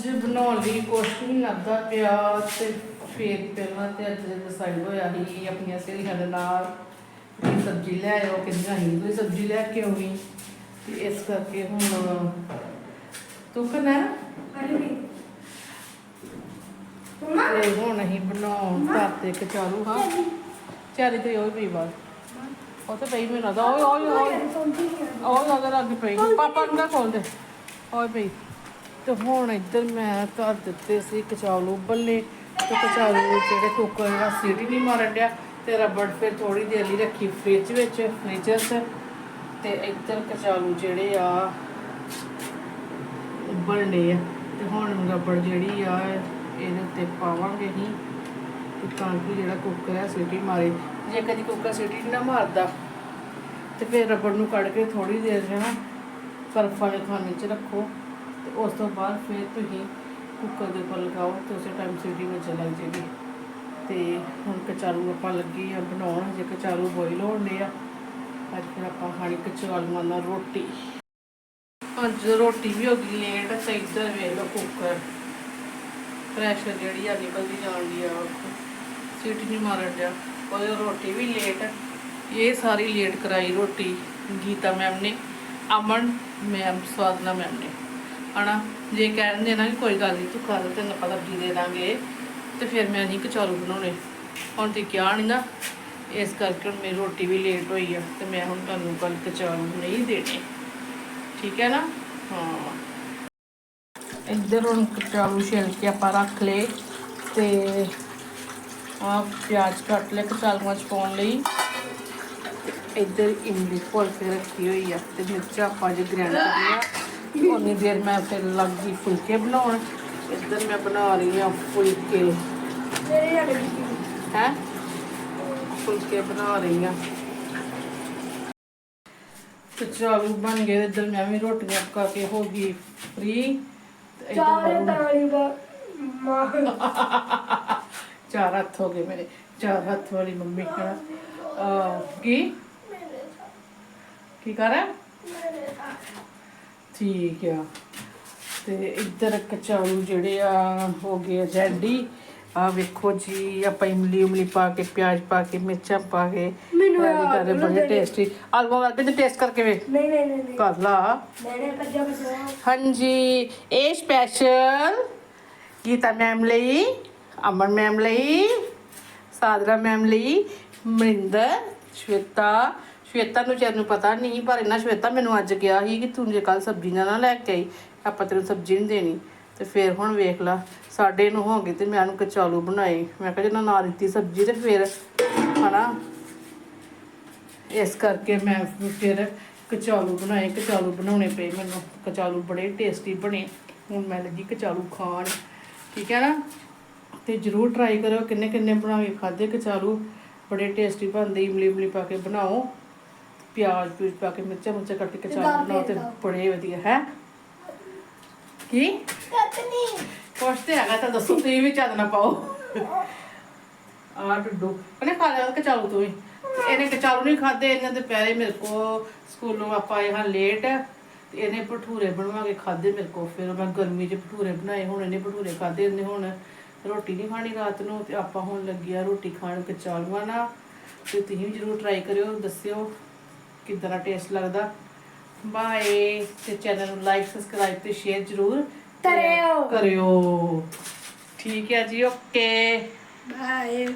ਅੱਜ ਬਣਾਉਣ ਲਈ ਕੁਛ ਨਹੀਂ ਲੱਗਦਾ ਪਿਆ ਤੇ ਫੇਰ ਪਹਿਲਾਂ ਤੇ ਅੱਜ ਡਿਸਾਈਡ ਹੋਇਆ ਸੀ ਆਪਣੀਆਂ ਸਹੇਲੀਆਂ ਦੇ ਨਾਲ ਵੀ ਸਬਜ਼ੀ ਲੈ ਆਇਓ ਕਿੰਨਾ ਹੀ ਕੋਈ ਸਬਜ਼ੀ ਲੈ ਕੇ ਆਉਣੀ। ਤੇ ਇਸ ਕਰਕੇ ਹੁਣ ਤੂੰ ਹੈ? ਤੇ ਹੁਣ ਅਸੀਂ ਬਣਾਉਣ ਘਰ ਤੇ ਕਚਾਲੂ ਹਾਂ। ਚਾਰੇ ਤੇ ਉਹ ਵੀ ਬਾਤ ਉਹ ਤੇ ਪਈ ਮੈਨੂੰ ਲੱਗਦਾ ਓਏ ਓਏ ਓਏ। ਉਹ ਅਗਰ ਅੱਗੇ ਪਈ ਪਾਪਾ ਨੂੰ ਨਾ ਖੋਲ ਦੇ। ਓਏ ਪਈ। ਤੇ ਹੁਣ ਇੱਧਰ ਮੈਂ ਧਰ ਦਿੱਤੇ ਸੀ ਕਚਾਲੂ ਬੱਲੇ ਤੇ ਕਚਾਲੂ ਜਿਹੜੇ ਕੁੱਕਰ ਦਾ ਸੀਟੀ ਨਹੀਂ ਮਾਰਨ ਡਿਆ ਤੇ ਰਬੜ ਫਿਰ ਥੋੜੀ ਦੇਰ ਲਈ ਰੱਖੀ ਫ੍ਰਿਜ ਵਿੱਚ ਫ੍ਰੀਜ਼ਰ ਤੇ ਇੱਧਰ ਕਚਾਲੂ ਜਿਹੜੇ ਆ ਉਬਲਣੇ ਆ। ਤੇ ਹੁਣ ਰਬੜ ਜਿਹੜੀ ਆ, ਇਹਦੇ ਉੱਤੇ ਪਾਵਾਂਗੇ ਹੀ ਤਾਂ ਕਿ ਜਿਹੜਾ ਕੁੱਕਰ ਹੈ ਸੀਟੀ ਮਾਰੇ। ਜੇ ਕਦੀ ਕੁੱਕਰ ਸੀਟੀ ਨਾ ਮਾਰਦਾ, ਤੇ ਫਿਰ ਰਬੜ ਨੂੰ ਕੱਢ ਕੇ ਥੋੜੀ ਦੇਰ ਜਿਹੜਾ ਬਰਫ ਵਾਲੇ ਖਾਣੇ 'ਚ ਰੱਖੋ। ਤੇ ਉਸ ਤੋਂ ਬਾਅਦ ਫਿਰ ਤੁਸੀਂ ਕੁੱਕਰ ਦੇ ਉੱਪਰ ਲਗਾਓ ਤੇ ਉਸੇ ਟਾਈਮ ਸੀਟੀ ਵਿੱਚ ਲੱਗ ਜੇਗੀ ਤੇ ਹੁਣ ਕਚਾਲੂ ਆਪਾਂ ਲੱਗੇ ਆ ਬਣਾਉਣ, ਜੇ ਕਚਾਲੂ ਬੋਇਲ ਹੋਣੇ ਆ, ਅੱਜ ਫਿਰ ਆਪਾਂ ਖਾਣੀ ਕਚਾਲੂਆਂ ਨਾਲ ਰੋਟੀ। ਅੱਜ ਰੋਟੀ ਵੀ ਹੋ ਗਈ ਲੇਟ ਤੇ ਇੱਧਰ ਵੇਖ ਲਓ ਕੁੱਕਰ ਪ੍ਰੈਸ਼ਰ ਜਿਹੜੀ ਆ ਨਿਕਲਦੀ ਜਾਂਦੀ ਆ ਸੀਟੀ ਨਹੀਂ ਮਾਰਨ ਡਿਆ। ਉਹਦੇ ਰੋਟੀ ਵੀ ਲੇਟ ਇਹ ਸਾਰੀ ਲੇਟ ਕਰਾਈ ਰੋਟੀ ਗੀਤਾ ਮੈਮ ਨੇ, ਅਮਨ ਮੈਮ ਸਵਾਦਨਾ ਮੈਮ ਨੇ। ਹਨਾ? ਜੇ ਕਹਿੰਦੇ ਨਾ ਕਿ ਕੋਈ ਗੱਲ ਨਹੀਂ ਤੂੰ ਕਰ, ਤੈਨੂੰ ਪਤਾ ਸਬਜ਼ੀ ਦੇ ਦਾਂਗੇ। ਤੇ ਫਿਰ ਮੈਂ ਨਹੀਂ ਕਚੌਰੂ ਬਣਾਉਣੇ। ਹੁਣ ਤੇ ਕਿਹਾ ਨਹੀਂ ਨਾ, ਇਸ ਕਰਕੇ ਹੁਣ ਮੇਰੀ ਰੋਟੀ ਵੀ ਲੇਟ ਹੋਈ ਆ, ਤੇ ਮੈਂ ਹੁਣ ਤੁਹਾਨੂੰ ਕੱਲ ਕਚੌਰੂ ਨਹੀਂ ਦੇਣੇ। ਠੀਕ ਹੈ ਨਾ? ਹਾਂ। ਇੱਧਰ ਹੁਣ ਕਚਾਲੂ ਛਿਲ ਕੇ ਆਪਾਂ ਰੱਖ ਲਏ, ਤੇ ਆ ਪਿਆਜ਼ ਕੱਟ ਲਏ ਕਚਾਲੂਆਂ ਚ ਪਾਉਣ ਲਈ। ਇੱਧਰ ਇਮਲੀ ਭੁੱਲ ਕੇ ਰੱਖੀ ਹੋਈ ਆ, ਤੇ ਮਿਰਚਾਂ ਆਪਾਂ ਜੇ ਗ੍ਰੈਂਡ ਕਰਨੀਆਂ ਉਨੀ ਦੇਰ ਮੈਂ ਫਿਰ ਲੱਗ ਗਈ ਫੁਲਕੇ ਬਣਾਉਣ। ਇੱਧਰ ਮੈਂ ਬਣਾ ਰਹੀ ਆ ਫੁਲਕੇ। ਹੈ? ਫੁਲਕੇ ਬਣਾ ਰਹੀ ਆ ਕਚਾਲੂ ਬਣ ਗਏ ਇੱਧਰ ਮੈਂ ਵੀ ਰੋਟੀਆਂ ਪਕਾ ਕੇ ਹੋ ਗਈ ਫ੍ਰੀ। ਚਾਰ ਤਾਲੀ ਦਾ ਮਾਂ ਚਾਰ ਹੱਥ ਹੋ ਗਏ ਮੇਰੇ। ਚਾਰ ਹੱਥ ਵਾਲੀ ਮੰਮੀ ਕਾ ਕੀ? ਕੀ ਕਰ ਰਿਹਾ? ਠੀਕ ਆ। ਤੇ ਇੱਧਰ ਕਚਾਲੂ ਜਿਹੜੇ ਆ ਹੋ ਗਏ ਰੈਡੀ ਆ ਵੇਖੋ ਜੀ ਆਪਾਂ ਇਮਲੀ ਉਮਲੀ ਪਾ ਕੇ ਪਿਆਜ਼ ਪਾ ਕੇ ਮਿਰਚਾਂ ਪਾ ਕੇ ਮੈਨੂੰ ਕਰ ਬੜੇ ਟੇਸਟੀ ਆਲੂ ਵਾਲੇ ਤੇ ਟੇਸਟ ਕਰਕੇ ਵੇ ਨਹੀਂ ਨਹੀਂ ਨਹੀਂ ਕਰ ਲਾ। ਮੈਨੇ ਕੱਜਾ ਬਸਾ ਹਾਂਜੀ ਇਹ ਸਪੈਸ਼ਲ ਗੀਤਾ ਮੈਮ ਲਈ ਅਮਨ ਮੈਮ ਲਈ ਸਾਦਰਾ ਮੈਮ ਲਈ ਮਰਿੰਦਰ ਸ਼ਵੇਤਾ ਸ਼ਵੇਤਾ ਨੂੰ ਚਾਹ ਨੂੰ ਪਤਾ ਨਹੀਂ, ਪਰ ਇਹਨਾਂ ਸ਼ਵੇਤਾ ਮੈਨੂੰ ਅੱਜ ਕਿਹਾ ਸੀ ਕਿ ਤੂੰ ਜੇ ਕੱਲ ਸਬਜ਼ੀ ਨਾ ਨਾ ਲੈ ਕੇ ਆਈ, ਆਪਾਂ ਤੈਨੂੰ ਸਬਜ਼ੀ ਨਹੀਂ ਦੇਣੀ। ਤੇ ਫਿਰ ਹੁਣ ਵੇਖ ਲਾ, ਸਾਡੇ ਨੂੰ ਹੋ ਗਏ ਤੇ ਮੈਂ ਉਹਨੂੰ ਕਚਾਲੂ ਬਣਾਏ। ਮੈਂ ਕਿਹਾ ਜੇ ਨਾ ਦਿੱਤੀ ਸਬਜ਼ੀ ਤੇ ਫਿਰ ਹਨਾ? ਇਸ ਕਰਕੇ ਮੈਂ ਫਿਰ ਕਚਾਲੂ ਬਣਾਏ ਕਚਾਲੂ ਬਣਾਉਣੇ ਪਏ ਮੈਨੂੰ। ਕਚਾਲੂ ਬੜੇ ਟੇਸਟੀ ਬਣੇ। ਹੁਣ ਮੈਂ ਲੱਗੀ ਕਚਾਲੂ ਖਾਣ। ਠੀਕ ਹੈ ਨਾ? ਤੇ ਜਰੂਰ ਟਰਾਈ ਕਰਿਓ। ਕਿੰਨੇ ਕਿੰਨੇ ਬਣਾ ਕੇ ਖਾਦੇ ਕਚਾਲੂ ਬੜੇ ਟੇਸਟੀ ਬਣਦੇ। ਇਮਲੀ ਇਮਲੀ ਪਾ ਕੇ ਬਣਾਓ। ਪਿਆਜ਼ ਪਿਊਜ਼ ਪਾ ਕੇ ਮਿਰਚਾਂ ਮੁਰਚਾਂ ਕੱਟ ਕੇ ਕਚਾਲੂ ਬਣਾਓ ਤੇ ਬੜੇ ਵਧੀਆ ਹੈ? ਕੀ? ਕਤਨੀ ਕੁਛ ਤੇ ਹੈਗਾ ਤਾਂ ਦੱਸੋ ਤੁਸੀਂ ਵੀ ਚਾਦਨਾ ਪਾਓ। ਆ ਟੁੱਡੂ ਉਹਨੇ ਖਾ ਲਿਆ ਕਚਾਲੂ ਤੋਂ ਹੀ ਇਹਨੇ ਕਚਾਲੂ ਨਹੀਂ ਖਾਦੇ ਇਹਨਾਂ ਦੇ ਪੈਰੇ ਮੇਰੇ ਕੋ ਸਕੂਲੋਂ ਆਪਾਂ ਆਏ ਹਾਂ ਲੇਟ ਤੇ ਇਹਨੇ ਭਟੂਰੇ ਬਣਵਾ ਕੇ ਖਾਦੇ ਮੇਰੇ ਕੋ। ਫਿਰ ਮੈਂ ਗਰਮੀ 'ਚ ਭਟੂਰੇ ਬਣਾਏ ਹੁਣ ਇਹਨੇ ਭਟੂਰੇ ਖਾਦੇ ਇਹਨੇ ਹੁਣ। ਰੋਟੀ ਨਹੀਂ ਖਾਣੀ ਰਾਤ ਨੂੰ ਤੇ ਆਪਾਂ ਹੁਣ ਲੱਗਿਆ ਰੋਟੀ ਖਾਣ ਕਚਾਲੂਆਂ ਨਾਲ। ਤੇ ਤੁਸੀਂ ਵੀ ਜਰੂਰ ਟਰਾਈ ਕਰਿਓ ਦੱਸਿਓ। ਕਿੱਦਾਂ ਦਾ ਟੇਸਟ ਲੱਗਦਾ। ਬਾਏ ਤੇ ਚੈਨਲ ਨੂੰ ਲਾਈਕ ਸਬਸਕ੍ਰਾਈਬ ਤੇ ਸ਼ੇਅਰ ਜਰੂਰ ਕਰਿਓ। ਕਰਿਓ। ਠੀਕ ਹੈ ਜੀ ਓਕੇ ਬਾਏ